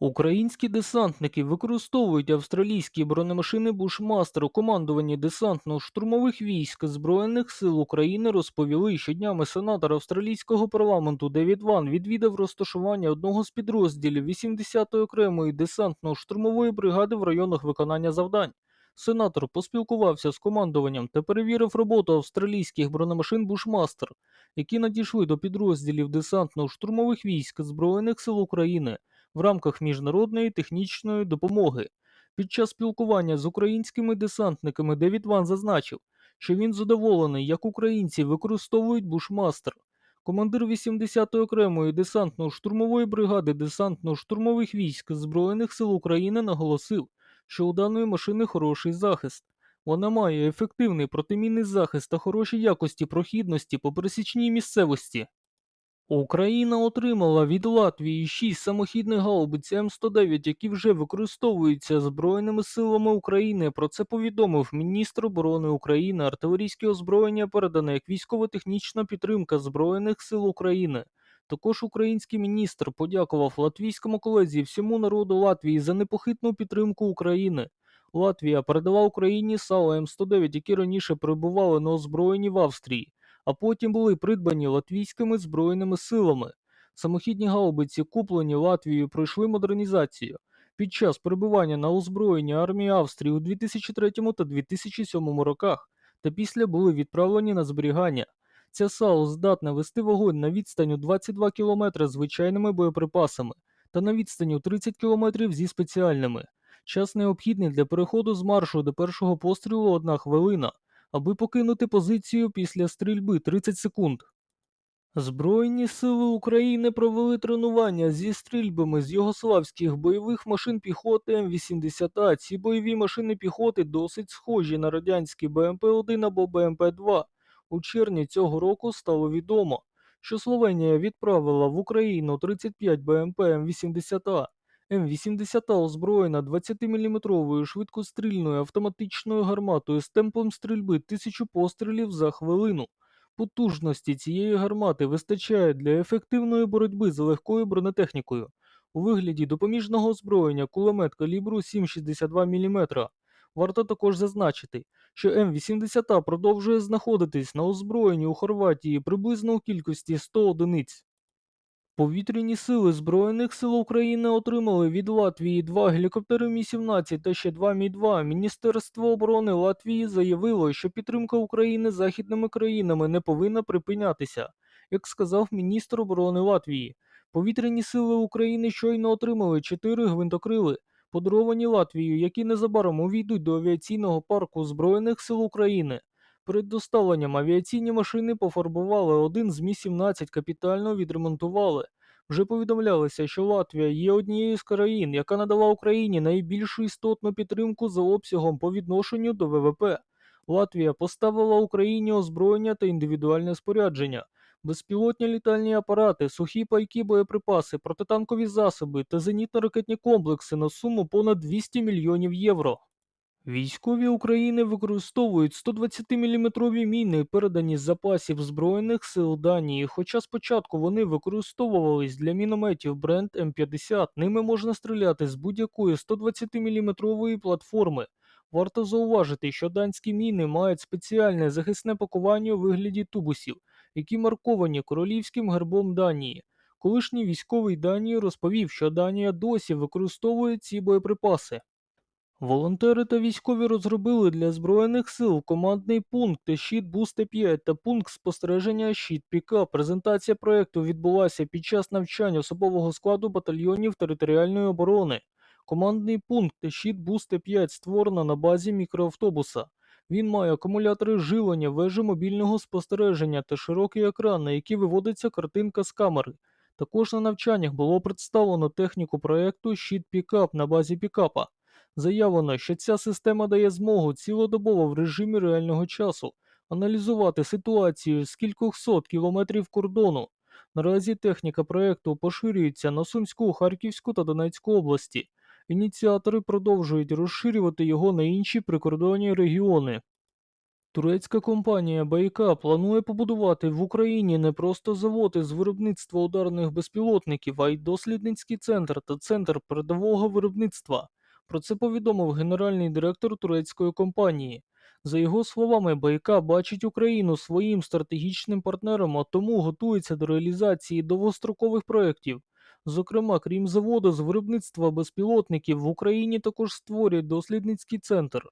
Українські десантники використовують австралійські бронемашини Бушмастер у командуванні десантно-штурмових військ Збройних сил України розповіли, що днями сенатор австралійського парламенту Девід Ван відвідав розташування одного з підрозділів 80-ї окремої десантно-штурмової бригади в районах виконання завдань. Сенатор поспілкувався з командуванням та перевірив роботу австралійських бронемашин Бушмастер, які надійшли до підрозділів десантно-штурмових військ Збройних сил України в рамках міжнародної технічної допомоги. Під час спілкування з українськими десантниками Девід Ван зазначив, що він задоволений, як українці використовують бушмастер. Командир 80-ї окремої десантно-штурмової бригади десантно-штурмових військ Збройних сил України наголосив, що у даної машини хороший захист. Вона має ефективний протимінний захист та хороші якості прохідності по пересічній місцевості. Україна отримала від Латвії 6 самохідних гаубиць М109, які вже використовуються Збройними силами України. Про це повідомив міністр оборони України. Артилерійське озброєння передане як військово-технічна підтримка Збройних сил України. Також український міністр подякував латвійському колезі і всьому народу Латвії за непохитну підтримку України. Латвія передала Україні САУ М109, які раніше перебували на озброєнні в Австрії а потім були придбані латвійськими збройними силами. Самохідні гаубиці, куплені Латвією, пройшли модернізацію. Під час перебування на озброєнні армії Австрії у 2003 та 2007 роках, та після були відправлені на зберігання. Ця САУ здатна вести вогонь на відстань у 22 км звичайними боєприпасами та на відстані у 30 км зі спеціальними. Час необхідний для переходу з маршу до першого пострілу одна хвилина аби покинути позицію після стрільби 30 секунд. Збройні сили України провели тренування зі стрільбами з югославських бойових машин піхоти М80А. Ці бойові машини піхоти досить схожі на радянські БМП-1 або БМП-2. У червні цього року стало відомо, що Словенія відправила в Україну 35 БМП М80А. М80 озброєна 20-мм швидкострільною автоматичною гарматою з темпом стрільби 1000 пострілів за хвилину. Потужності цієї гармати вистачає для ефективної боротьби з легкою бронетехнікою. У вигляді допоміжного озброєння кулемет калібру 7,62 мм. Варто також зазначити, що М80 продовжує знаходитись на озброєнні у Хорватії приблизно у кількості 100 одиниць. Повітряні сили Збройних сил України отримали від Латвії два гелікоптери Мі-17 та ще два Мі-2. Міністерство оборони Латвії заявило, що підтримка України західними країнами не повинна припинятися, як сказав міністр оборони Латвії. Повітряні сили України щойно отримали чотири гвинтокрили, подаровані Латвією, які незабаром увійдуть до авіаційного парку Збройних сил України. Перед доставленням авіаційні машини пофарбували, один з Мі-17 капітально відремонтували. Вже повідомлялося, що Латвія є однією з країн, яка надала Україні найбільшу істотну підтримку за обсягом по відношенню до ВВП. Латвія поставила Україні озброєння та індивідуальне спорядження, безпілотні літальні апарати, сухі пайки боєприпаси, протитанкові засоби та зенітно-ракетні комплекси на суму понад 200 мільйонів євро. Військові України використовують 120-мм міни, передані з запасів Збройних сил Данії, хоча спочатку вони використовувались для мінометів бренд М50, ними можна стріляти з будь-якої 120-мм платформи. Варто зауважити, що данські міни мають спеціальне захисне пакування у вигляді тубусів, які марковані королівським гербом Данії. Колишній військовий Данії розповів, що Данія досі використовує ці боєприпаси. Волонтери та військові розробили для Збройних сил командний пункт щит Бусте 5 та пункт спостереження щит Піка. Презентація проєкту відбулася під час навчань особового складу батальйонів територіальної оборони. Командний пункт щит Бусте 5 створено на базі мікроавтобуса. Він має акумулятори живлення, вежу мобільного спостереження та широкий екран, на який виводиться картинка з камери. Також на навчаннях було представлено техніку проєкту щит Пікап на базі пікапа. Заявлено, що ця система дає змогу цілодобово в режимі реального часу аналізувати ситуацію з кількох сот кілометрів кордону. Наразі техніка проекту поширюється на Сумську, Харківську та Донецьку області. Ініціатори продовжують розширювати його на інші прикордонні регіони. Турецька компанія БАЙК планує побудувати в Україні не просто завод із виробництва ударних безпілотників, а й дослідницький центр та центр передового виробництва. Про це повідомив генеральний директор турецької компанії. За його словами, БАЙК бачить Україну своїм стратегічним партнером, а тому готується до реалізації довгострокових проєктів. Зокрема, крім заводу з виробництва безпілотників, в Україні також створюють дослідницький центр.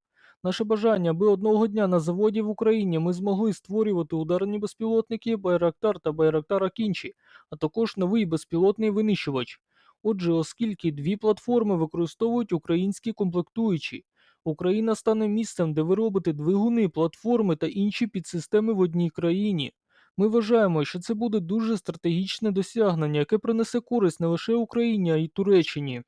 Наше бажання, аби одного дня на заводі в Україні ми змогли створювати ударні безпілотники Байрактар та Байрактар Акінші, а також новий безпілотний винищувач. Отже, оскільки дві платформи використовують українські комплектуючі, Україна стане місцем, де ви робите двигуни, платформи та інші підсистеми в одній країні. Ми вважаємо, що це буде дуже стратегічне досягнення, яке принесе користь не лише Україні, а й Туреччині.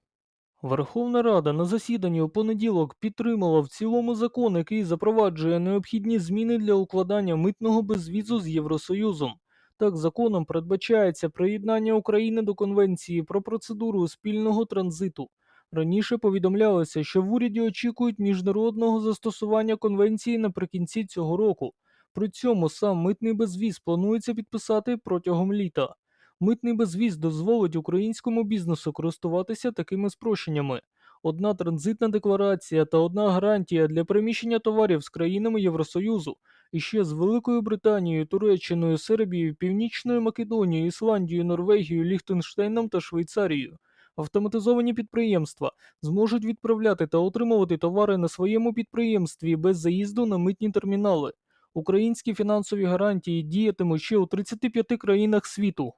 Верховна Рада на засіданні у понеділок підтримала в цілому закон, який запроваджує необхідні зміни для укладання митного безвізу з Євросоюзом. Так, законом передбачається приєднання України до Конвенції про процедуру спільного транзиту. Раніше повідомлялося, що в уряді очікують міжнародного застосування конвенції наприкінці цього року. При цьому сам митний безвіз планується підписати протягом літа. Митний безвіз дозволить українському бізнесу користуватися такими спрощеннями: одна транзитна декларація та одна гарантія для переміщення товарів з країнами Євросоюзу, ще з Великою Британією, Туреччиною, Сербією, Північною Македонією, Ісландією, Норвегією, Ліхтенштейном та Швейцарією. Автоматизовані підприємства зможуть відправляти та отримувати товари на своєму підприємстві без заїзду на митні термінали. Українські фінансові гарантії діятимуть ще у 35 країнах світу.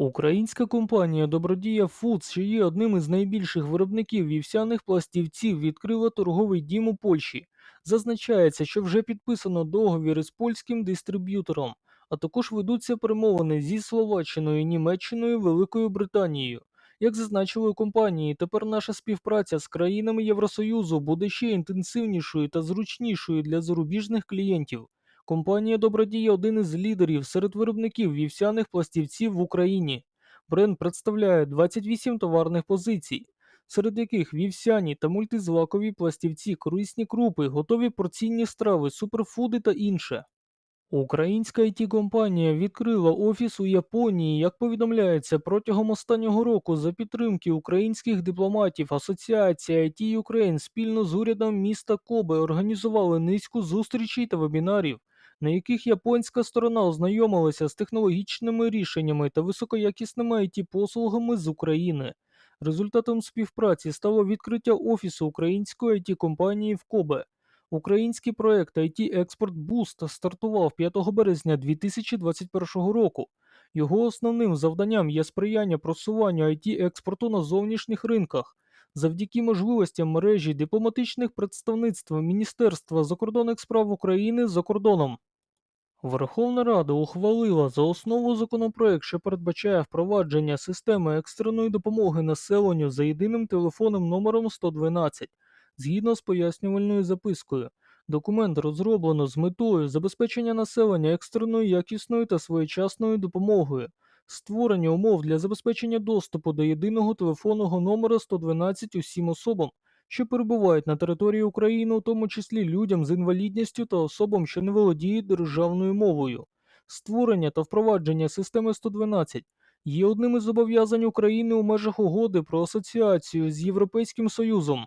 Українська компанія Добродія Фудс, що є одним із найбільших виробників вівсяних пластівців, відкрила торговий дім у Польщі. Зазначається, що вже підписано договір із польським дистриб'ютором, а також ведуться перемовини зі Словаччиною, Німеччиною, Великою Британією. Як зазначили у компанії, тепер наша співпраця з країнами Євросоюзу буде ще інтенсивнішою та зручнішою для зарубіжних клієнтів. Компанія Добродія один із лідерів серед виробників вівсяних пластівців в Україні. Бренд представляє 28 товарних позицій, серед яких вівсяні та мультизлакові пластівці, корисні крупи, готові порційні страви, суперфуди та інше. Українська it компанія відкрила офіс у Японії, як повідомляється, протягом останнього року за підтримки українських дипломатів Асоціація IT Ukraine спільно з урядом міста Кобе організували низку зустрічей та вебінарів, на яких японська сторона ознайомилася з технологічними рішеннями та високоякісними it послугами з України. Результатом співпраці стало відкриття офісу української it компанії в Кобе. Український проект IT Export Boost стартував 5 березня 2021 року. Його основним завданням є сприяння просуванню IT експорту на зовнішніх ринках. Завдяки можливостям мережі дипломатичних представництв Міністерства закордонних справ України за кордоном. Верховна Рада ухвалила за основу законопроект, що передбачає впровадження системи екстреної допомоги населенню за єдиним телефонним номером 112. Згідно з пояснювальною запискою, документ розроблено з метою забезпечення населення екстреною якісною та своєчасною допомогою, створення умов для забезпечення доступу до єдиного телефонного номера 112 усім особам, що перебувають на території України, у тому числі людям з інвалідністю та особам, що не володіють державною мовою. Створення та впровадження системи 112 є одним із зобов'язань України у межах угоди про асоціацію з Європейським Союзом.